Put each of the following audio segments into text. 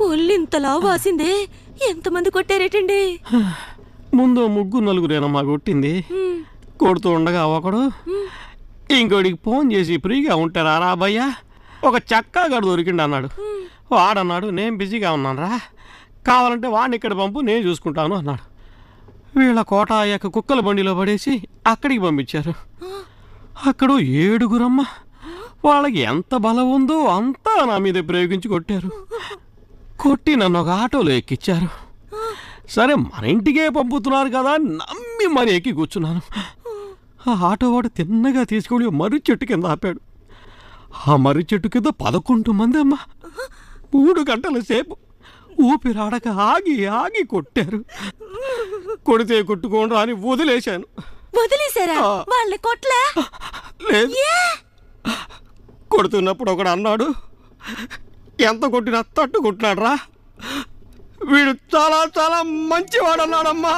ఒళ్ళింతలా వాసిందే. ఎంతమంది కొట్టారేటండి? ముందు ముగ్గు నలుగురేనమ్మా కొట్టింది. కొడుతూ ఉండగా ఒకడు ఇంకోడికి ఫోన్ చేసి ఫ్రీగా ఉంటారా రా భయ్యా? ఒక చక్కాగాడు దొరికిండు అన్నాడు. వాడన్నాడు నేను బిజీగా ఉన్నాను రా కావాలంటే వాడిని ఇక్కడ పంపు నేను చూసుకుంటాను అన్నాడు. వీళ్ళ కోట అయ్యాక కుక్కల బండిలో పడేసి అక్కడికి పంపించారు. అక్కడ ఏడుగురమ్మ. వాళ్ళకి ఎంత బలం ఉందో అంతా నా మీద ప్రయోగించి కొట్టారు. కొట్టి నన్ను ఒక ఆటోలో ఎక్కిచ్చారు. సరే మన ఇంటికే పంపుతున్నారు కదా నమ్మి మరి ఎక్కి కూర్చున్నాను. ఆ ఆటో వాడు తిన్నగా తీసుకొని మర్రి చెట్టు కింద ఆపాడు. ఆ మర్రి చెట్టు కింద పదకొండు మంది అమ్మ. మూడు గంటల సేపు ఊపిరాడక ఆగి ఆగి కొట్టారు. కొడితే కొట్టుకోండి అని వదిలేశాను. వదిలేశారా. వాళ్ళ కొట్లా లేదు. కొడుతున్నప్పుడు ఒకడు అన్నాడు ఎంత కొట్టినా తట్టు కొట్టినాడు రా వీడు చాలా చాలా మంచివాడు అన్నాడమ్మా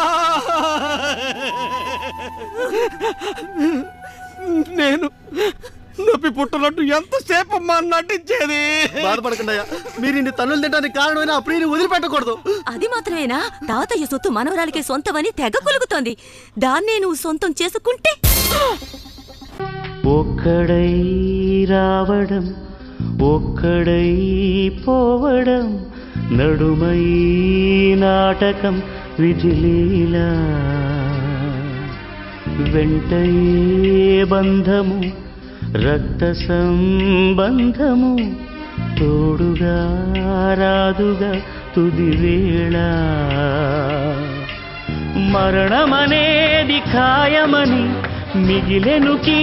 నేను నొప్పి పుట్టినట్టు ఎంతసేపు అమ్మా నటించేది? బాధపడకండి మీరు ఇన్ని తన్నులు తినడానికి కారణమైన ప్రియుని వదిలిపెట్టకూడదు. అది మాత్రమేనా? తాతయ్య సొత్తు మనవరాలికే సొంతమని తెగ కొలుగుతోంది. దాన్నే నువ్వు సొంతం చేసుకుంటే ఒక్కడై రావడం ఒక్కడై పోవడం నడుమై నాటకం విజిలీలా వెంటయే బంధము రక్త సంబంధము తోడుగా రాదుగా తుదివేళ. మరణమనేది ఖాయమని మిగిలెనుకీ